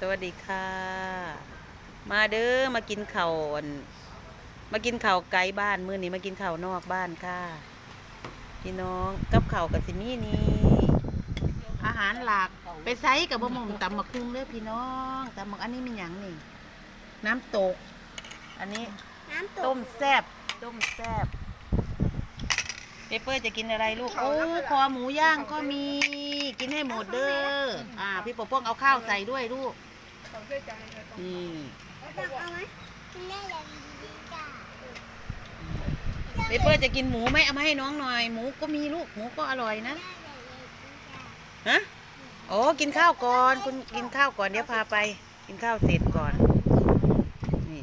สวัสดีค่ะ มาเด้อมากินข้าวอั่นมากินข้าวไกลบ้านมื้อนี้มากินข้าวนอกบ้านค่ะ พี่น้องกับข้าวกับสิมีนี่อาหารหลักไปไซกับบะหมี่ตำมะคุงเด้อพี่น้องตำมะอันนี้มีหยังนี่ น้ำตก อันนี้น้ำตต้กมแซบต้มแซบเปเปอร์จะกินอะไรลูกโอ้คอหมูย่างก็มี กินให้หมดเด้ออ่า พี่ปกป้องเอาข้าวใส่ด้วยลูก นี่เอาไหมกินได้อย่างดีจ้าเปเปอร์จะกินหมูไหมเอามาให้น้องหน่อย หมูก็มีลูกหมูก็อร่อยนะฮะโอ้กินข้าวก่อนคุณกินข้าวก่อนเดี๋ยวพาไป กินข้าวเสร็จก่อนนี่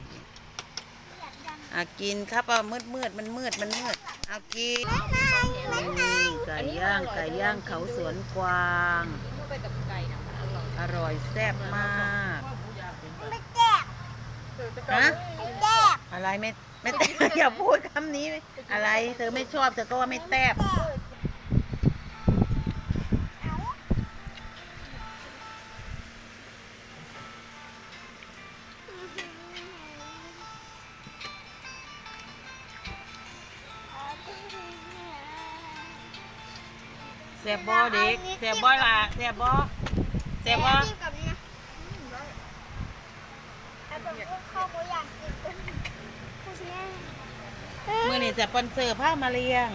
อะกินครับเอามืดมืดมันมืดมันมืดเอากินนี่ไก่ย่างไก่ย่างเขาสวนกวาง อร่อยแซ่บมากไม่แจ๊บ ฮะอะไรไม่ไม่แตบอย่าพูดคำนี้ อะไร เธอไม่ชอบเธอก็ว่าไม่แตบแซ่บบ่เด็กแซ่บบ่ล่ะแซ่บบ่แซ่บบ่จิ้มกับนี่นะแล้วผมก็เข้าไปอยากกินพวกนี้มื่อนี้จะปอนเซอร์ผ้ามาเลี้ยง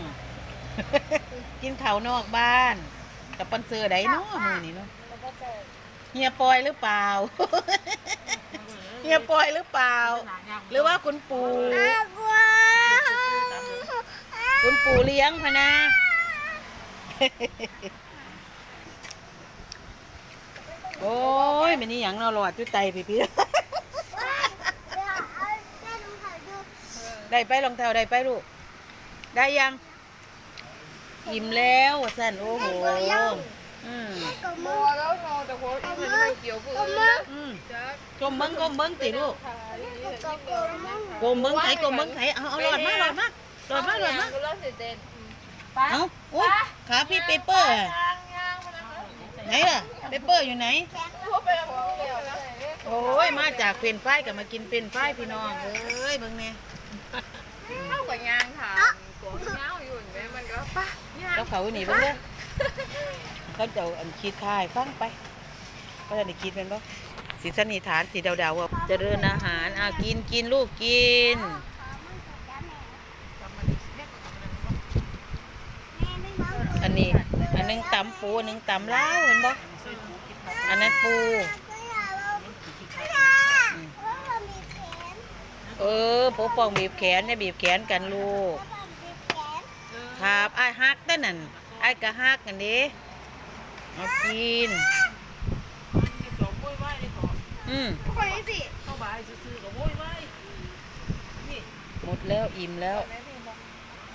กินเขาวนอกบ้าน กับปอนเซอร์ไดเนาะมือนี้เนาะแล้วก็เจอเฮียปอยหรือเปล่าเฮียปอยหรือเปล่า หรือว่าคุณปู่น่ากลัวคุณปู่เลี้ยงพะนะโอ้ยมันนี่หยังเนาะหลอดจุดไตพี่พี่ เดี๋ยวเอาแม่ลองถ่ายดู ได้ไปรองเท้าได้ไปลูก ได้ยังอิ่มแล้วสั่นโอ้โหอืมกับมืมัอวแล้วนอนแต่หัวอีมันไม่เกี่ยวกับอื่นเลยอืมจ้ากลมเบิ้งกลมเบิ้งติลูกกับกับมือกลมเบิ้งไข่กลมเบิ้งไข่เอาเอาหลอดมาหลอดมาหลอดมาหลอดมาก็เริ่มตื่นเต้นเอาอุ้ยขาพี่เปเปอร์อะย่างย่างมันนะไหนล่ะเปเปอร์อยู่ไหนทั่วไปหัวเกี่ยวนะโอ้ยมาจากเป็นไฟกับมากินเป็นไฟพี่น้องเอ้ยเบิ้งเนี่ย เท่ากับยางค่ะกลัวเงาอยู่เห็นไหมมันก็ปะยางแล้วเขาหนีเบิ้งเด้อเขาจะอันคิดค่ายฟังไปก็จะได้คิดเป็นบ่สีสันนิฐานสีดาวๆว่าเจริญอาหารอะกินกินลูกกินอันนี้ อันหนึงตำปูอันหนึงตำล้าเห็นบ่อันนั้นปู เออปกป้องบีบแขนเนี่ยบีบแขนกันลูก ครับไอ้ายฮักเด้อนั่นไอ้ายก็ฮักกันเด้เอากินอืมไปสิหมดแล้วอิ่มแล้ว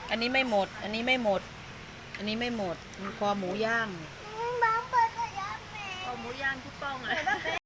อันนี้ไม่หมด อันนี้ไม่หมด อันนี้ไม่หมดมีคอหมูย่าง บ้าเปิดกระยาแม่ เอาหมูย่างที่ป้องเลย